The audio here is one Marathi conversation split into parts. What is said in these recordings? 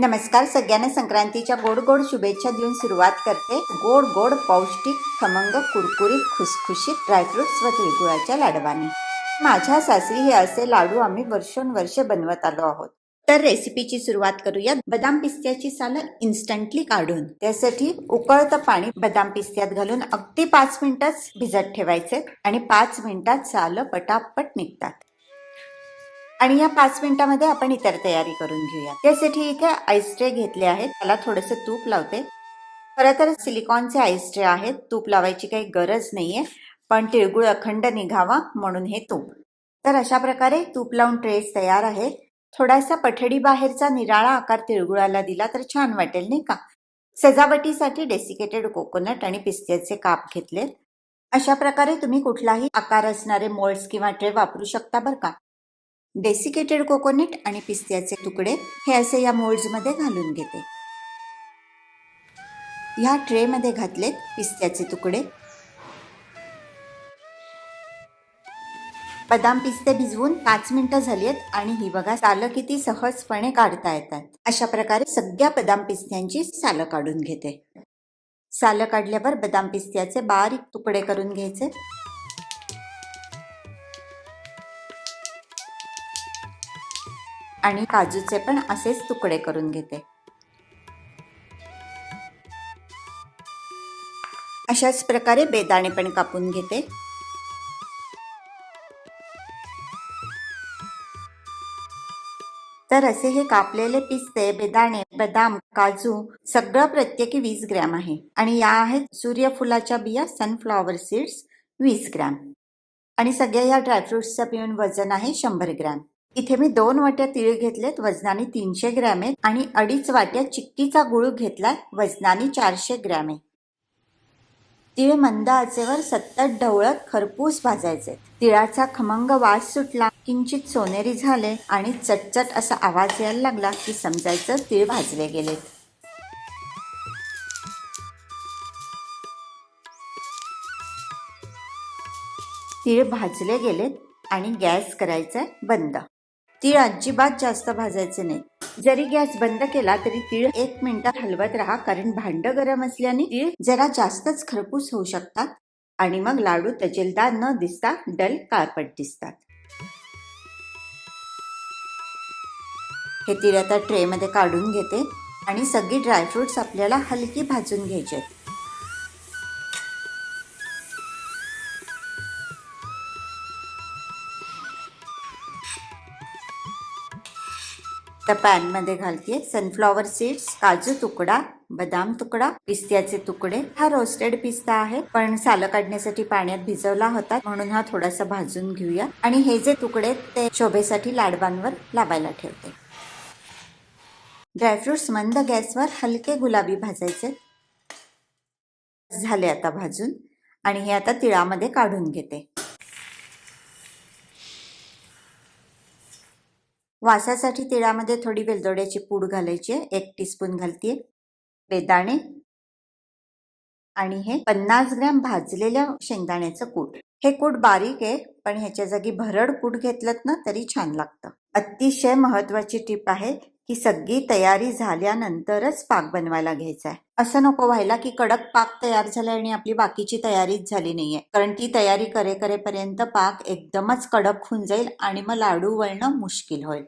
नमस्कार सगळ्यांना संक्रांतीच्या गोड गोड शुभेच्छा देऊन सुरुवात करते. गोड गोड पौष्टिक खमंग कुरकुरीत खुसखुशीत ड्रायफ्रुट्स व तिळगुळाच्या लाडवाने. माझ्या सासरी हे असे लाडू आम्ही वर्षोनवर्षे बनवत आलो आहोत. तर रेसिपीची सुरुवात करूया बदाम पिस्त्याची सालं इन्स्टंटली काढून. त्यासाठी उकळतं पाणी बदाम पिस्त्यात घालून अगदी पाच मिनिटच भिजत ठेवायचे आणि पाच मिनिटात सालं पटापट निघतात. आणि या पाच मिनिटामध्ये आपण इतर तयारी करून घेऊया. त्यासाठी इथे आईस ट्रे घेतले आहेत. त्याला थोडंसं तूप लावते. खरं तर सिलिकॉनचे आईस ट्रे आहेत. तूप लावायची काही गरज नाहीये. पण तिळगुळ अखंड निघावा म्हणून हे तूप. तर अशा प्रकारे तूप लावून ट्रेस तयार आहे थोडासा पठडी बाहेरचा निराळा आकार तिळगुळाला दिला तर छान वाटेल नाही का? सजावटीसाठी डेसिकेटेड कोकोनट आणि पिस्त्याचे काप घेतलेत. अशा प्रकारे तुम्ही कुठलाही आकार असणारे मोल्ड्स किंवा ट्रे वापरू शकता बरं का? डेसिकेटेड कोकोनट आणि पिस्त्याचे तुकडे हे असे या मोल्ड्समध्ये घालून घेते. ह्या ट्रेमध्ये घातलेत पिस्त्याचे तुकडे. बदाम पिस्ते भिजवून पाच मिनिटं झाली आहेत आणि ही बघा सालं किती सहजपणे काढता येतात. अशा प्रकारे सगळ्या बदाम पिस्त्यांची सालं काढून घेते. सालं काढल्यावर बदाम पिस्त्याचे बारीक तुकडे करून घ्यायचे. आणि काजूचे पण असेच तुकडे करून घेते. अशाच प्रकारे बेदाणे पण कापून घेते. तर असे हे कापलेले पिस्ते बेदाणे बदाम काजू सगळं प्रत्येकी वीस ग्रॅम आहे. आणि या आहेत सूर्यफुलाच्या बिया सनफ्लॉवर सीड्स वीस ग्रॅम. आणि सगळ्या या ड्रायफ्रुट्सचं पिऊन वजन आहे शंभर ग्रॅम. इथे मी दोन वाट्या तीळ घेतलेत वजनाने तीनशे ग्रॅम आहेत आणि अडीच वाट्या चिक्कीचा गुळ घेतलाय वजनाने चारशे ग्रॅम आहे. तीळ मंद आचेवर सतत ढवळत खरपूस भाजायचे. तिळाचा खमंग वास सुटला किंचित सोनेरी झाले आणि चटचट असा आवाज यायला लागला की समजायचं तीळ भाजले गेले. तीळ भाजले गेलेत आणि गॅस करायचा बंद. तीळ अजिबात जास्त भाजायचे नाही जरी गॅस बंद केला तरी तीळ एक मिनिटात हलवत राहा कारण भांड गरम असल्याने तीळ जरा जास्तच खरपूस होऊ शकतात आणि मग लाडू तजेलदार न दिसता डल काळपट दिसतात हे तीळ आता ट्रेमध्ये काढून घेते आणि सगळी ड्रायफ्रुट्स आपल्याला हलकी भाजून घ्यायचे आहेत. त्या पॅनमध्ये घालते सनफ्लॉवर सीड्स काजू तुकडा बदाम तुकडा पिस्त्याचे तुकडे. हा रोस्टेड पिस्ता आहे. पण सालं काढण्यासाठी पाण्यात भिजवला होता. म्हणून हा थोडासा भाजून घेऊया. आणि हे जे तुकडे ते शोभेसाठी लाडवांवर लावायला ठेवते. ड्रायफ्रुट्स मंद गॅसवर हलके गुलाबी भाजायचे. झाले आता भाजून. आणि हे आता तिळामध्ये काढून घेते. वासासाठी तिळामध्ये थोडी वेलदोड्याची पूड घालायची आहे. एक टीस्पून घालतीये. बेदाणे आणि हे पन्नास ग्रॅम भाजलेल्या शेंगदाण्याचं कूट. हे कूट बारीक आहे पण ह्याच्या जागी भरड कूट घेतलं ना तरी छान लागतं. अतिशय महत्वाची टीप आहे. की सगळी तयारी झाल्यानंतरच पाक बनवायला घ्यायचा आहे. असं नको व्हायला की कडक पाक तयार झालाय आणि आपली बाकीची तयारीच झाली नाहीये. कारण ती तयारी करे करेपर्यंत पाक एकदमच कडक होऊन जाईल आणि मग लाडू वळणं मुश्किल होईल.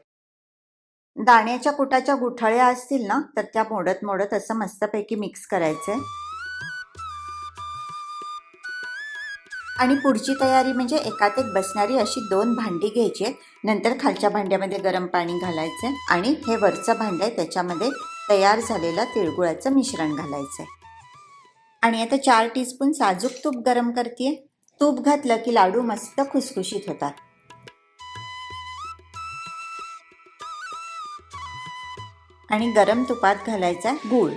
दाण्याच्या कुटाच्या गुठळ्या असतील ना तर त्या मोडत मोडत असं मस्तपैकी मिक्स करायचंय. आणि पुढची तयारी म्हणजे एकात एक बसणारी अशी दोन भांडी घ्यायची आहेत. नंतर खालच्या भांड्यामध्ये गरम पाणी घालायचं आणि हे वरचं भांड आहे त्याच्यामध्ये तयार झालेलं तिळगुळाचं मिश्रण घालायचंय. आणि आता चार टीस्पून साजूक तूप गरम करते तूप घातलं की लाडू मस्त खुसखुशीत होतात. आणि गरम तुपात घालायचा गूळ.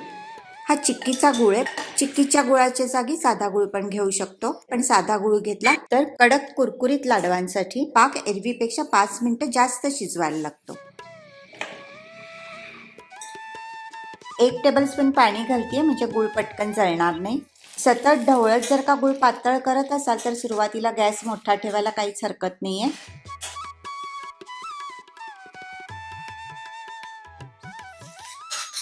हा चिक्कीचा गुळ आहे. चिक्कीच्या गुळाच्या जागी साधा गुळ पण घेऊ शकतो. पण साधा गुळ घेतला तर कडक कुरकुरीत लाडवांसाठी पाक एरवीपेक्षा पाच मिनिटं जास्त शिजवायला लागतो. एक टेबलस्पून पाणी घालते म्हणजे गुळ पटकन जळणार नाही. सतत ढवळत जर का गुळ पातळ करत असाल तर सुरुवातीला गॅस मोठा ठेवायला काहीच हरकत नाहीये.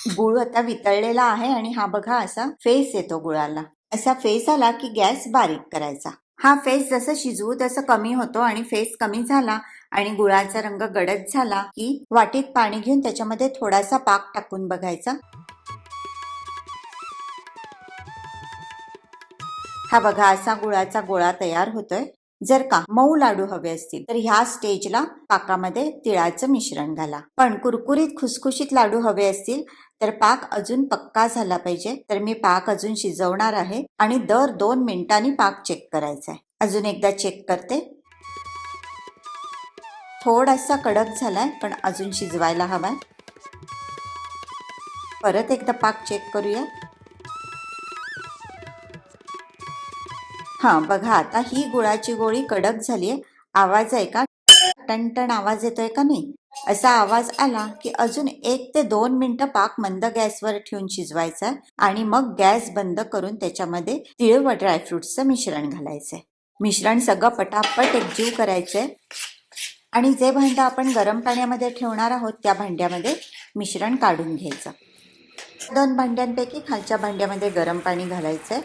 गुळ आता वितळलेला आहे आणि हा बघा असा फेस येतो गुळाला. असा फेस आला की गॅस बारीक करायचा. हा फेस जसं शिजवू तसं कमी होतो आणि फेस कमी झाला आणि गुळाचा रंग गडद झाला की वाटीत पाणी घेऊन त्याच्यामध्ये थोडासा पाक टाकून बघायचा. हा बघा असा गुळाचा गोळा तयार होतोय. जर का मऊ लाडू हवे असतील तर ह्या स्टेजला पाकामध्ये तिळाचं मिश्रण घाला. पण कुरकुरीत खुसखुशीत लाडू हवे असतील तर पाक अजून पक्का झाला पाहिजे. तर मी पाक अजून शिजवणार आहे आणि दर दोन मिनिटांनी पाक चेक करायचा आहे. अजून एकदा चेक करते. थोडासा कडक झालाय पण अजून शिजवायला हवाय. परत एकदा पाक चेक करूया. हां बघा आता ही गुळाची गोळी कडक झाली आहे आवाज आहे का? टणटण आवाज येतोय का नाही? असा आवाज आला की अजून एक ते दोन मिनटं पाक मंद गॅसवर ठेवून शिजवायचा आणि मग गॅस बंद करून त्याच्यामध्ये तिळ व ड्रायफ्रुट्सचं मिश्रण घालायचंय मिश्रण सगळं पटापट एकजीव करायचंय आणि जे भांडं आपण गरम पाण्यामध्ये ठेवणार आहोत त्या भांड्यामध्ये मिश्रण काढून घ्यायचं. दोन भांड्यांपैकी खालच्या भांड्यामध्ये गरम पाणी घालायचंय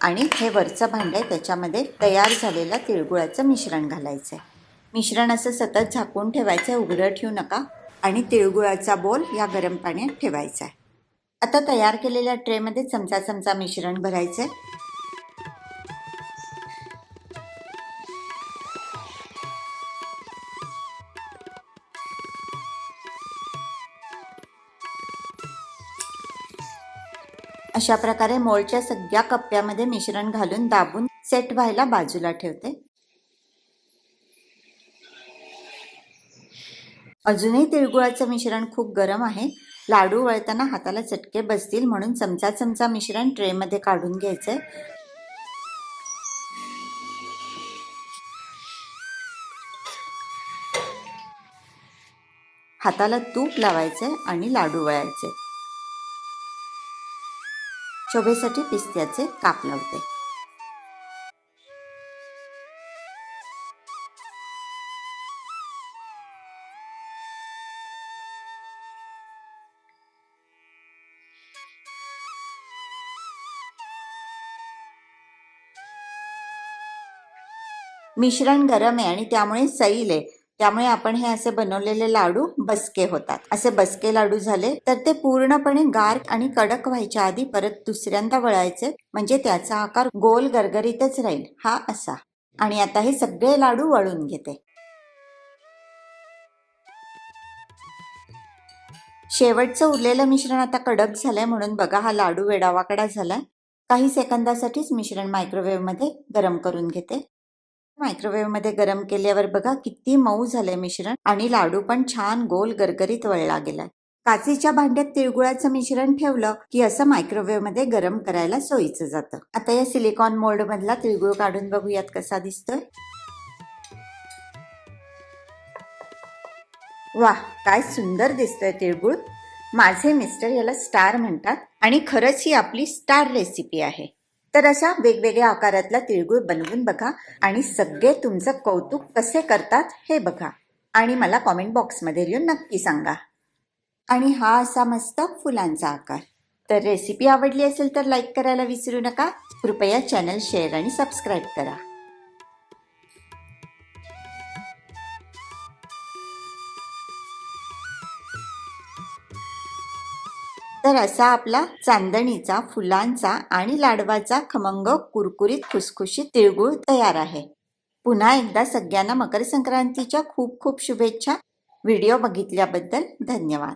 आणि हे वरचं भांडं आहे त्याच्यामध्ये तयार झालेलं तिळगुळाचं मिश्रण घालायचं. आहे मिश्रण असं सतत झाकून ठेवायचं आहे उघडं ठेवू नका. आणि तिळगुळाचा बोल या गरम पाण्यात ठेवायचा आहे आता तयार केलेल्या ट्रेमध्ये चमचा चमचा मिश्रण भरायचं आहे अशा प्रकारे मोळच्या सगळ्या कप्प्यामध्ये मिश्रण घालून दाबून सेट व्हायला बाजूला ठेवते. अजूनही तिळगुळाचं मिश्रण खूप गरम आहे. लाडू वळताना हाताला चटके बसतील म्हणून चमचा चमचा मिश्रण ट्रेमध्ये काढून घ्यायचंय. हाताला तूप लावायचंय आणि लाडू वळायचे शोभेसाठी पिस्त्याचे काप लावते. मिश्रण गरम आहे आणि त्यामुळे सैल आहे. त्यामुळे आपण हे असे बनवलेले लाडू बसके होतात. असे बसके लाडू झाले तर ते पूर्णपणे गार आणि कडक व्हायच्या आधी परत दुसऱ्यांदा वळायचे. म्हणजे त्याचा आकार गोल गरगरीतच राहील. हा असा. आणि आता हे सगळे लाडू वळून घेते. शेवटचं उरलेलं मिश्रण आता कडक झालंय म्हणून बघा हा लाडू वेडावाकडा झालाय. काही सेकंदासाठीच मिश्रण मायक्रोवेव्हमध्ये गरम करून घेते. मायक्रोवेव्हमध्ये गरम केल्यावर बघा किती मऊ झालंय मिश्रण आणि लाडू पण छान गोल गरगरीत वळला गेलाय. काचेच्या भांड्यात तिळगुळाचं मिश्रण ठेवलं की असं मायक्रोवेव्हमध्ये गरम करायला सोयीचं जातं. आता या सिलिकॉन मोल्ड मधला तिळगुळ काढून बघूयात कसा दिसतोय. वा काय सुंदर दिसतोय तिळगुळ. माझे मिस्टर याला स्टार म्हणतात आणि खरंच ही आपली स्टार रेसिपी आहे. तर अशा वेगवेगळ्या आकारातला तिळगुळ बनवून बघा आणि सगळे तुमचं कौतुक कसे करतात हे बघा. आणि मला कॉमेंट बॉक्समध्ये येऊन नक्की सांगा. आणि हा असा मस्त फुलांचा आकार. तर रेसिपी आवडली असेल तर लाईक करायला विसरू नका. कृपया चॅनल शेअर आणि सबस्क्राईब करा. तर असा आपला चांदणीचा फुलांचा आणि लाडवाचा खमंग कुरकुरीत खुसखुशीत तिळगुळ तयार आहे. पुन्हा एकदा सगळ्यांना मकर संक्रांतीच्या खूप खूप शुभेच्छा. व्हिडिओ बघितल्याबद्दल धन्यवाद.